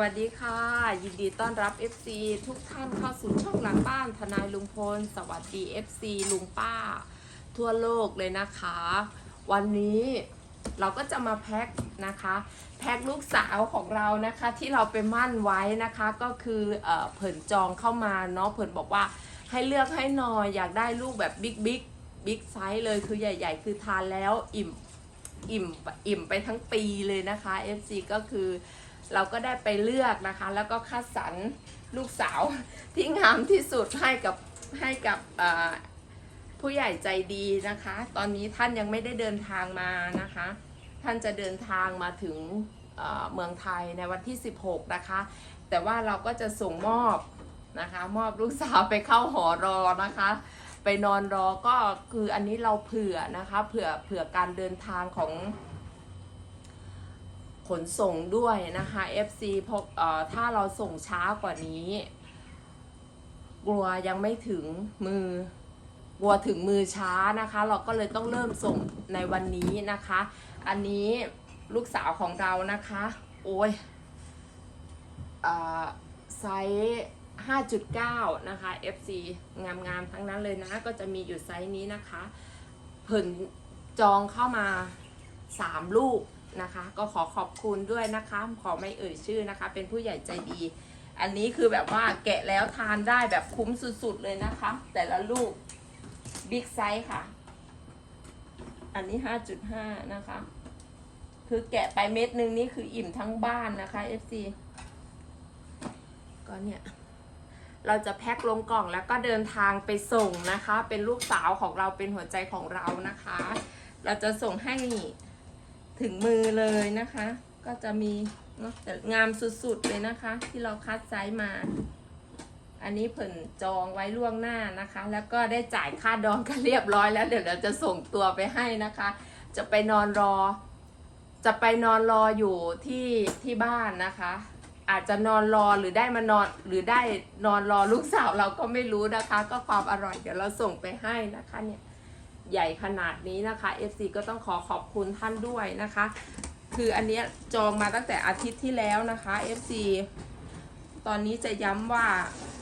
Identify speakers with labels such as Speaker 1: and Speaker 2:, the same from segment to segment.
Speaker 1: วัสดีค่ะ ยินดีต้อนรับ FC ทุกท่านเข้าสู่ช่องหลังบ้านทนายลุงพล สวัสดี FC ลุงป้า ทั่วโลกเลยนะคะ วันนี้เราก็จะมาแพ็คนะคะ แพ็คลูกสาวของเรานะคะที่เราไปมั่นไว้นะคะก็คือเอ่อเผินจองเข้ามาเนาะเผินบอกว่าให้เลือกให้หน่อยอยากได้ลูกแบบบิ๊กบิ๊กบิ๊กไซส์เลยคือใหญ่ ๆ คือทานแล้วอิ่มอิ่มอิ่มไปทั้งปีเลยนะคะ FC ก็คือ เราก็ได้ไปเลือกนะคะ แล้วก็คัดสรรลูกสาวที่งามที่สุดให้กับให้กับผู้ใหญ่ใจดีนะคะ ตอนนี้ท่านยังไม่ได้เดินทางมานะคะ ท่านจะเดินทางมาถึงเเมืองไทยในวันที่ 16 นะคะ แต่ว่าเราก็จะส่งมอบนะคะ มอบลูกสาวไปเข้าหอรอนะคะ ไปนอนรอก็คืออันนี้เราเผื่อนะคะ เผื่อเผื่อการเดินทางของ ขนส่งด้วยนะคะ FC เพราะเอ่อถ้าเราส่งช้ากว่านี้ กลัวยังไม่ถึงมือกลัวถึงมือช้านะคะ เราก็เลยต้องเริ่มส่งในวันนี้นะคะ อันนี้ลูกสาวของเรานะคะ โอ้ยเอ่อไซส์5.9 นะคะ FC งามๆทั้งนั้นเลยนะ ก็จะมีอยู่ไซส์นี้นะคะ เพิ่นจองเข้ามา 3 ลูก นะคะ ก็ขอขอบคุณด้วยนะคะ ขอไม่เอ่ยชื่อนะคะ เป็นผู้ใหญ่ใจดี อันนี้คือแบบว่าแกะแล้วทานได้แบบคุ้มสุดๆเลยนะคะ แต่ละลูกบิ๊กไซส์ค่ะ อันนี้ 5.5 นะคะ คือแกะไปเม็ดนึงนี่คืออิ่มทั้งบ้านนะคะ FC ก็เนี่ยเราจะแพ็คลงกล่องแล้วก็เดินทางไปส่งนะคะ เป็นลูกสาวของเราเป็นหัวใจของเรานะคะ เราจะส่งให้ ถึงมือเลยนะคะ ก็จะมีเนอะแต่งามสุดๆเลยนะคะ ที่เราคัดไซส์มา อันนี้เพิ่นจองไว้ล่วงหน้านะคะ แล้วก็ได้จ่ายค่าดองกันเรียบร้อยแล้วเดี๋ยวเราจะส่งตัวไปให้นะคะ จะไปนอนรอ จะไปนอนรออยู่ที่ที่บ้านนะคะอาจจะนอนรอหรือได้มานอนหรือได้นอนรอลูกสาวเราก็ไม่รู้นะคะ ก็ความอร่อยเดี๋ยวเราส่งไปให้นะคะเนี่ย ใหญ่ขนาดนี้นะคะ FC ก็ต้องขอขอบคุณท่านด้วยนะคะ คืออันเนี้ยจองมาตั้งแต่อาทิตย์ที่แล้วนะคะ FC ตอนนี้จะย้ำว่า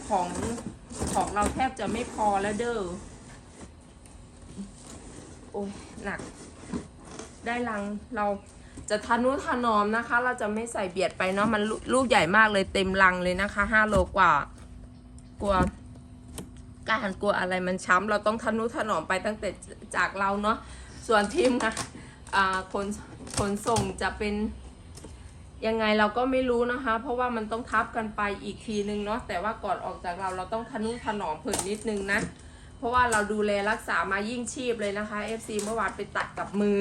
Speaker 1: ของของเราแทบจะไม่พอแล้วเด้อ โอ้ยหนัก ได้ลังเราจะทะนุถนอมนะคะ เราจะไม่ใส่เบียดไปเนาะมันลลูกใหญ่มากเลยเต็มลังเลยนะคะห้าโลกว่ากลัว การกลัวอะไรมันช้ำเราต้องทะนุถนอมไปตั้งแต่จากเราเนาะส่วนทีมนอ่าขนขนส่งจะเป็นยังไงเราก็ไม่รู้นะคะ เพราะว่ามันต้องทับกันไปอีกทีนึงเนาะแต่ว่าก่อนออกจากเราเราต้องทะนุถนอมเพิ่นนิดนึงนะ เพราะว่าเราดูแลรักษามายิ่งชีพเลยนะคะ FC เมื่อวานไปตัดกับมือ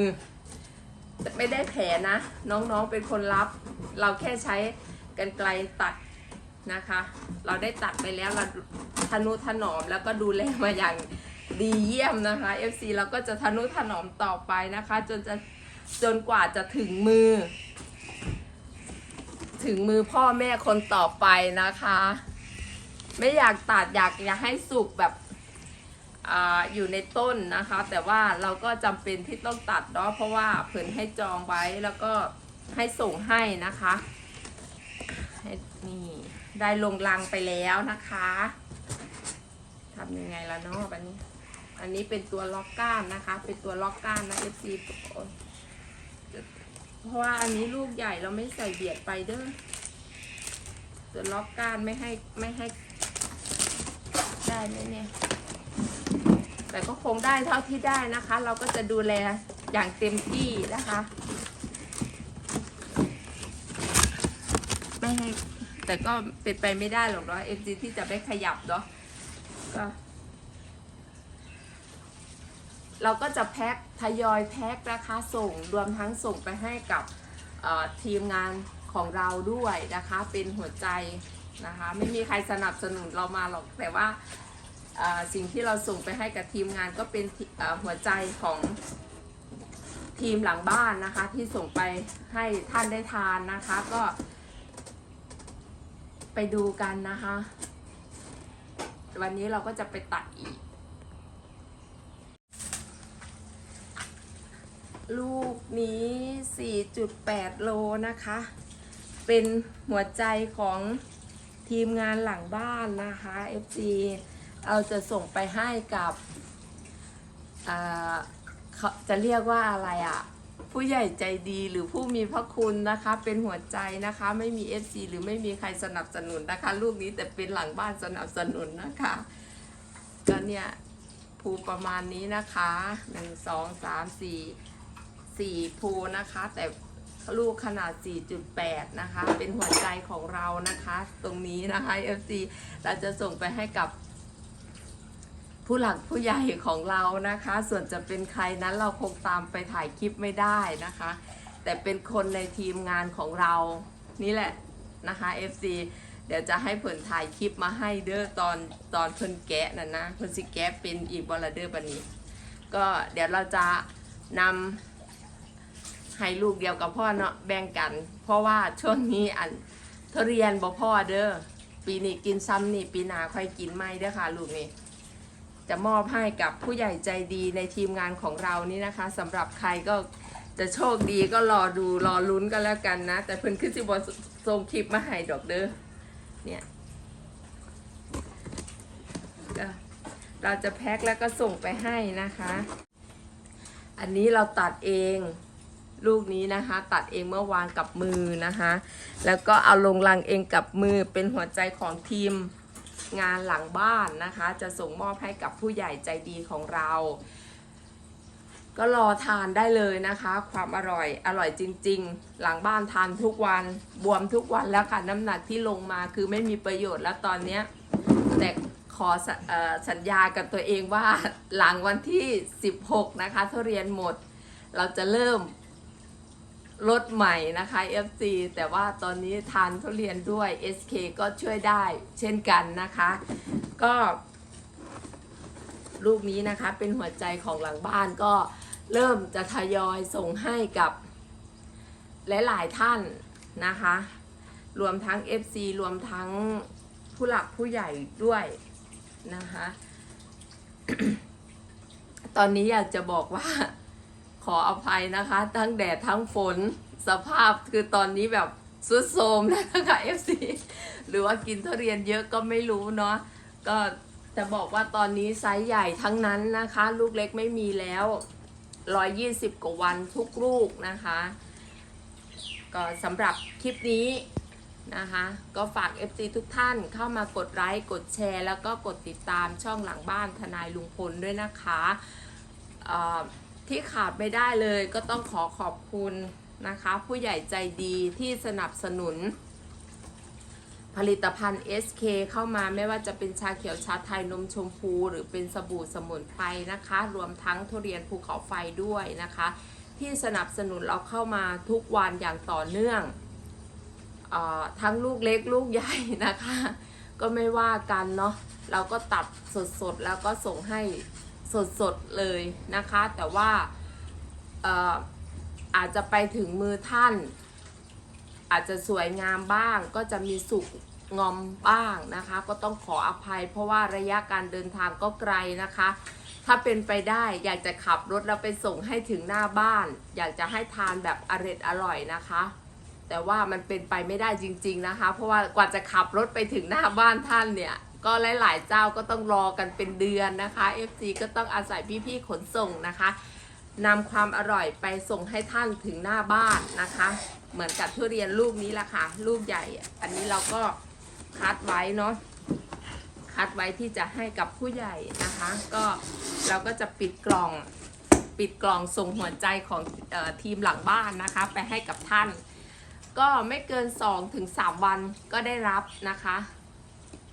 Speaker 1: ไม่ได้แผลนะ น้องๆเป็นคนรับ เราแค่ใช้กันไกลตัด นะคะ เราได้ตัดไปแล้วเราทนุถนอมแล้วก็ดูแลมาอย่างดีเยี่ยมนะคะ FC เราก็จะทนุถนอมต่อไปนะคะ จนจะจนกว่าจะถึงมือ ถึงมือพ่อแม่คนต่อไปนะคะ ไม่อยากตัดอยากอยากให้สุกแบบออยู่ในต้นนะคะ แต่ว่าเราก็จำเป็นที่ต้องตัดเนาะเพราะว่าเพิ่นให้จองไว้แล้วก็ให้ส่งให้นะคะให้นี่ ได้ลงรังไปแล้วนะคะทำยังไงละเนาะอันนี้ อันนี้เป็นตัวล็อกก้านนะคะ เป็นตัวล็อกก้านนะ FC โอ้ยเพราะว่าอันนี้ลูกใหญ่เราไม่ใส่เบียดไปเด้อตัวล็อกก้านไม่ให้ไม่ให้ได้ไหมเนี่ยแต่ก็คงได้เท่าที่ได้นะคะ เราก็จะดูแลอย่างเต็มที่นะคะ ไม่ให้ แต่ก็เป็นไปไม่ได้หรอกเนาะเอ็จีที่จะไม่ขยับเนาะก็เราก็จะแพ็คทยอยแพ็คนะคะส่งรวมทั้งส่งไปให้กับทีมงานของเราด้วยนะคะ เป็นหัวใจนะคะ ไม่มีใครสนับสนุนเรามาหรอกแต่ว่าสิ่งที่เราส่งไปให้กับทีมงานก็เป็นหัวใจของทีมหลังบ้านนะคะ ที่ส่งไปให้ท่านได้ทานนะคะ ก็ ไปดูกันนะคะ วันนี้เราก็จะไปตัดอีก ลูกนี้ 4.8 โลนะคะ เป็นหัวใจของทีมงานหลังบ้านนะคะ FC เราจะส่งไปให้กับอ่าเขาจะเรียกว่าอะไรอะ่ะ ผู้ใหญ่ใจดีหรือผู้มีพระคุณนะคะ เป็นหัวใจนะคะ ไม่มี FC หรือไม่มีใครสนับสนุนนะคะ ลูกนี้แต่เป็นหลังบ้านสนับสนุนนะคะก็เนี่ยภูประมาณนี้นะคะหนึ่งสองสามสี่สี่ภูนะคะ แต่ลูกขนาด 4.8 นะคะ เป็นหัวใจของเรานะคะ ตรงนี้นะคะ FC เราจะส่งไปให้กับ ผู้หลักผู้ใหญ่ของเรานะคะ ส่วนจะเป็นใครนั้นเราคงตามไปถ่ายคลิปไม่ได้นะคะ แต่เป็นคนในทีมงานของเรานี่แหละนะคะ FC เดี๋ยวจะให้เพิ่นถ่ายคลิปมาให้เด้อตอนตอนเพิ่นแกะนั่นนะเพิ่นสิแกะเป็นอีกบอลเดอร์บันนี้ก็เดี๋ยวเราจะนำให้ลูกเดียวกับพ่อเนาะแบ่งกัน เพราะว่าช่วงนี้อันทุเรียนบ่พ่อเด้อปีนี้กินซ้ำนี่ปีหน้าค่อยกินไม่เด้อค่ะลูกนี่ จะมอบให้กับผู้ใหญ่ใจดีในทีมงานของเรานี่นะคะสำหรับใครก็จะโชคดีก็รอดูรอลุ้นกันแล้วกันนะ แต่เพิ่นขึ้นสิบส่งคลิปมาให้ดอกเด้อเนี่ยก็เราจะแพ็คแล้วก็ส่งไปให้นะคะ อันนี้เราตัดเองลูกนี้นะคะ ตัดเองเมื่อวานกับมือนะคะ แล้วก็เอาลงรังเองกับมือเป็นหัวใจของทีม งานหลังบ้านนะคะ จะส่งมอบให้กับผู้ใหญ่ใจดีของเรา ก็รอทานได้เลยนะคะ ความอร่อยอร่อยจริง ๆ หลังบ้านทานทุกวันบวมทุกวันแล้วค่ะน้ำหนักที่ลงมาคือไม่มีประโยชน์แล้วตอนนี้แต่ขอส,อสัญญากับตัวเองว่าหลังวันที่ 16 นะคะถ้าเรียนหมด เราจะเริ่ม ลดใหม่นะคะ FC แต่ว่าตอนนี้ทานทุเรียนด้วย SK ก็ช่วยได้เช่นกันนะคะ ก็ ลูกนี้นะคะเป็นหัวใจของหลังบ้านก็เริ่มจะทยอยส่งให้กับหลายๆท่านนะคะ รวมทั้ง FC รวมทั้งผู้หลักผู้ใหญ่ด้วยนะคะ ตอนนี้อยากจะบอกว่า ขออภัยนะคะ ทั้งแดดทั้งฝนสภาพคือตอนนี้แบบสุดโทมแล้วนะคะ FC หรือว่ากินทุเรียนเยอะก็ไม่รู้เนาะก็จะบอกว่าตอนนี้ไซส์ใหญ่ทั้งนั้นนะคะ ลูกเล็กไม่มีแล้ว120กว่าวันทุกลูกนะคะ ก็สำหรับคลิปนี้นะคะ ก็ฝาก FC ทุกท่านเข้ามากดไลค์กดแชร์ แล้วก็กดติดตามช่องหลังบ้านทนายลุงพลด้วยนะคะอ่อ ที่ขาดไม่ได้เลยก็ต้องขอขอบคุณนะคะ ผู้ใหญ่ใจดีที่สนับสนุน ผลิตภัณฑ์ SK เข้ามาไม่ว่าจะเป็นชาเขียวชาไทยนมชมพู หรือเป็นสบู่สมุนไพรนะคะ รวมทั้งทุเรียนภูเขาไฟด้วยนะคะ ที่สนับสนุนเราเข้ามาทุกวันอย่างต่อเนื่องออทั้งลูกเล็กลูกใหญ่นะคะ ก็ไม่ว่ากันเนาะเราก็ตัดสดๆ แล้วก็ส่งให้ สดๆเลยนะคะ แต่ว่าเอ่อาจจะไปถึงมือท่าน อาจจะสวยงามบ้าง ก็จะมีสุกงอมบ้างนะคะ ก็ต้องขออภัย เพราะว่าระยะการเดินทางก็ไกลนะคะ ถ้าเป็นไปได้อยากจะขับรถแล้วไปส่งให้ถึงหน้าบ้าน อยากจะให้ทานแบบอร่อยอร่อยนะคะ แต่ว่ามันเป็นไปไม่ได้จริง ๆนะคะ เพราะว่ากว่าจะขับรถไปถึงหน้าบ้านท่านเนี่ย ก็หลาย ๆ เจ้าก็ต้องรอกันเป็นเดือนนะคะ FC ก็ต้องอาศัยพี่ๆขนส่งนะคะนำความอร่อยไปส่งให้ท่านถึงหน้าบ้านนะคะ เหมือนกับทุเรียนลูกนี้แหละค่ะ ลูกใหญ่ อันนี้เราก็คัดไว้เนาะคัดไว้ที่จะให้กับผู้ใหญ่นะคะ ก็เราก็จะปิดกล่องปิดกล่องส่งหัวใจของออทีมหลังบ้านนะคะ ไปให้กับท่าน ก็ไม่เกิน2ถึง3วันก็ได้รับนะคะ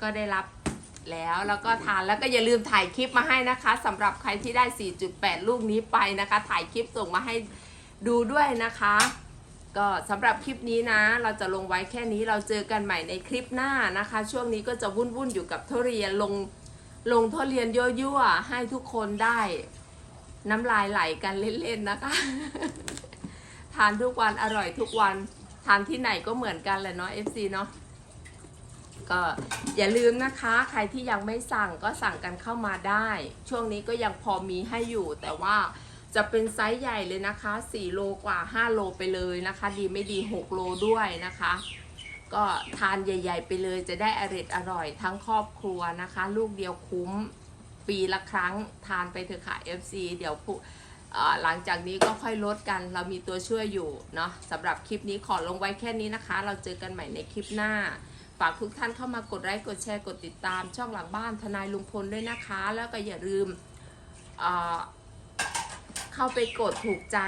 Speaker 1: ก็ได้รับ แล้วแล้วก็ทานแล้วก็อย่าลืมถ่ายคลิปมาให้นะคะสำหรับใครที่ได้ 4.8 ลูกนี้ไปนะคะ ถ่ายคลิปส่งมาให้ดูด้วยนะคะ ก็สำหรับคลิปนี้นะ เราจะลงไว้แค่นี้เราเจอกันใหม่ในคลิปหน้านะคะ ช่วงนี้ก็จะวุ่นวุ่นๆอยู่กับทุเรียนลงลงทุเรียนยั่วๆให้ทุกคนได้น้ำลายไหลกันเล่นๆนะคะ ทานทุกวันอร่อยทุกวันทานที่ไหนก็เหมือนกันแหละเนาะ FC เนาะ ก็อย่าลืมนะคะ ใครที่ยังไม่สั่งก็สั่งกันเข้ามาได้ ช่วงนี้ก็ยังพอมีให้อยู่ แต่ว่าจะเป็นไซส์ใหญ่เลยนะคะ 4 โลกว่า 5 โลไปเลยนะคะ ดีไม่ดี 6 โลด้วยนะคะ ก็ทานใหญ่ ๆ ไปเลยจะได้อร่อยอร่อยทั้งครอบครัวนะคะ ลูกเดียวคุ้มปีละครั้งทานไปเถอะค่ะ FC เดี๋ยวผู้หลังจากนี้ก็ค่อยลดกัน เรามีตัวช่วยอยู่เนาะสำหรับคลิปนี้ขอลงไว้แค่นี้นะคะ เราเจอกันใหม่ในคลิปหน้า ฝากทุกท่านเข้ามากดไลค์กดแชร์กดติดตาม ช่องหลังบ้านทนายลุงพลด้วยนะคะ แล้วก็อย่าลืมเข้าไปกดถูกใจ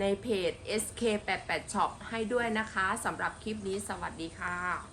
Speaker 1: ในเพจ SK88 Shop ให้ด้วยนะคะสำหรับคลิปนี้สวัสดีค่ะ